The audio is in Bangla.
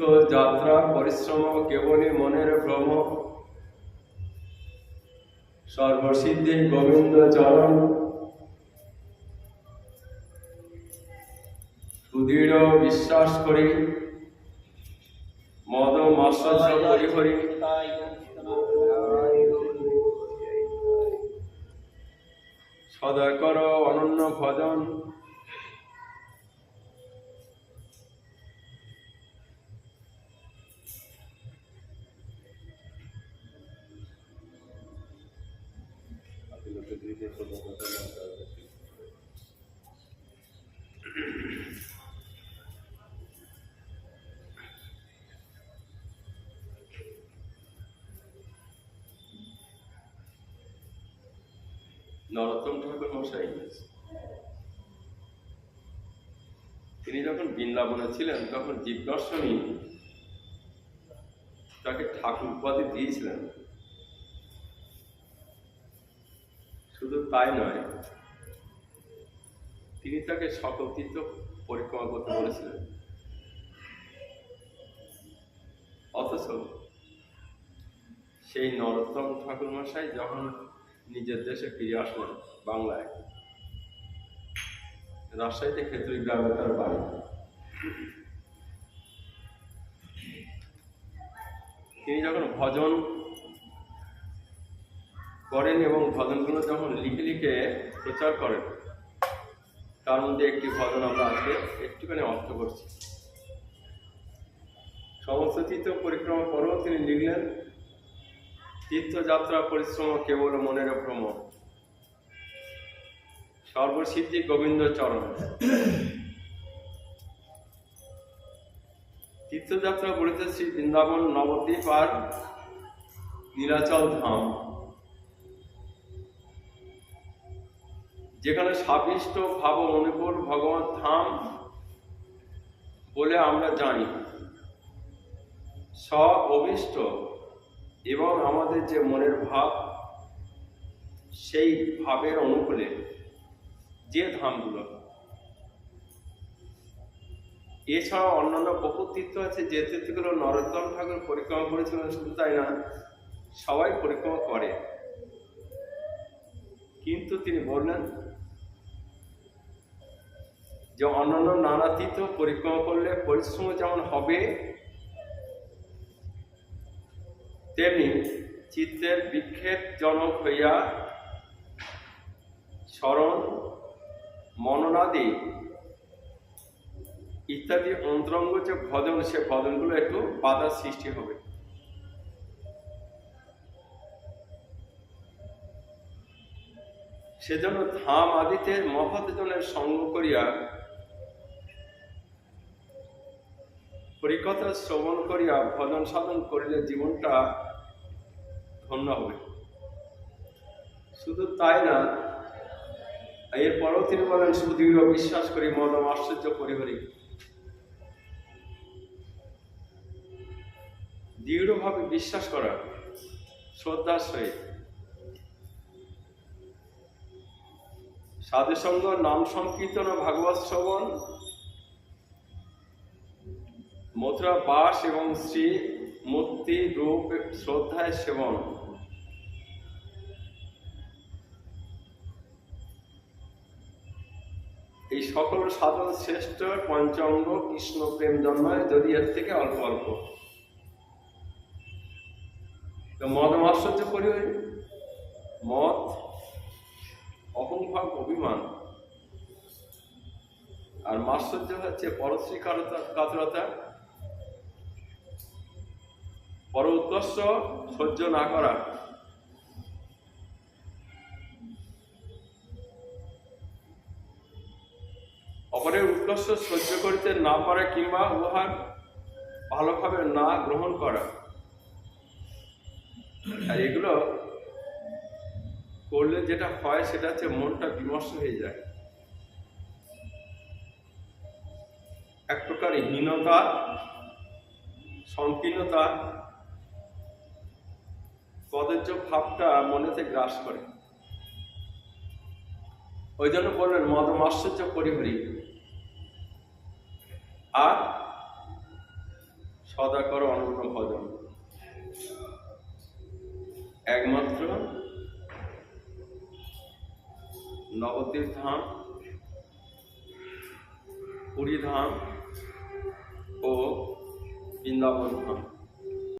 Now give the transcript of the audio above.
যাত্রা, পরিশ্রম, কেবলই মনের ভ্রম। সর্বসিদ্ধি গোবিন্দ চরণ। সুদৃঢ় বিশ্বাস করি। মদ মাশ্চর্য করি হরি। সদা কর অনন্য ভজন। নরোত্তম ঠাকুর মশাই তিনি যখন বৃন্দাবনে ছিলেন তখন জীবদর্শনী তাকে ঠাকুর উপাধি দিয়েছিলেন। শুধু তাই নয়, তিনি তাকে সকল পরিক্রমা করতে বলেছিলেন। অথচ সেই নরোত্তম ঠাকুর মশাই যখন নিজের দেশে ফিরে আসলেন বাংলায়, রাজশাহীতে খেতুরি গ্রামে তার বাড়ি। তিনি যখন ভজন করেন এবং ভজনগুলো যখন লিখে লিখে প্রচার করেন, তার মধ্যে একটি ভজন আমরা আজকে একটুখানি অর্থ করছি। সমস্ত তীর্থ পরিক্রমা করেও তিনি লিখলেন, তীর্থযাত্রা পরিশ্রম কেবল মনের ভ্রম। সর্বসিদ্ধি গোবিন্দ চরণ। তীর্থযাত্রা বলিতে শ্রী বৃন্দাবন নবদ্বীপ আর নীলাচল ধাম। যেখানে সাবিষ্ট ভাব অনুকূল ভগবান ধাম বলে আমরা জানি। স অভিষ্ট এবং আমাদের যে মনের ভাব, সেই ভাবের অনুকূলে যে ধামগুলো, এছাড়াও অন্যান্য বহু তীর্থ আছে, যে তীর্থগুলো নরোত্তম ঠাকুর পরিক্রমা করেছিলেন, শুধু তাই না, সবাই পরিক্রমা করে। কিন্তু তিনি বললেন, যে অন্যান্য নানা তীর্থ পরিক্রমা করলে পরিশ্রম যেমন হবে, তেমনি চিত্তের বিক্ষেপ জনক হইয়া স্মরণ, মননাদি ইত্যাদি অন্তরঙ্গ যে ভজন, সে ভজনগুলো একটু বাধার সৃষ্টি হবে। সেজন্য ধাম আদিতে মহৎজনের সঙ্গ করিয়া হরিকথা শ্রবণ করিয়া ভজন সাধন করিলে জীবনটা ধন্য হবে। শুধু তাই না, এরপরও তিনি বলেন, সুদৃঢ় বিশ্বাস করি মন আশ্চর্য পরিহরি দৃঢ়ভাবে বিশ্বাস করা, শ্রদ্ধার সহিত। সাধুসঙ্গ, নাম সংকীর্তন ও ভাগবত শ্রবণ মথুরা বাস এবং শ্রী মূর্তি রূপ শ্রদ্ধায় সেবন। এই সকল সাধন শ্রেষ্ঠ পঞ্চাঙ্গ কৃষ্ণ প্রেম জন্মায় যদি এর থেকে অল্প অল্প। মদ আশ্চর্য করি মদ অহংভাব অভিমান আর মাশ্চর্য হচ্ছে পরশ্রী কাতরতা পর উৎকর্ষ সহ্য না করা। অপরের উৎকর্ষ সহ্য করতে না পারা কিংবা উহার ভালোভাবে না গ্রহণ করা। আর এগুলো করলে যেটা হয় সেটা হচ্ছে মনটা বিমর্ষ হয়ে যায়। এক প্রকার হীনতা, সংকীর্ণতা কদর্য ভাবটা মনেতে গ্রাস করে। ওই জন্য বললেন মদম আশ্চর্য পরিহরি। আর সদা কর অনন্য ভজন। একমাত্র নবদ্বীপ ধাম পুরী ধাম ও বৃন্দাবন ধাম।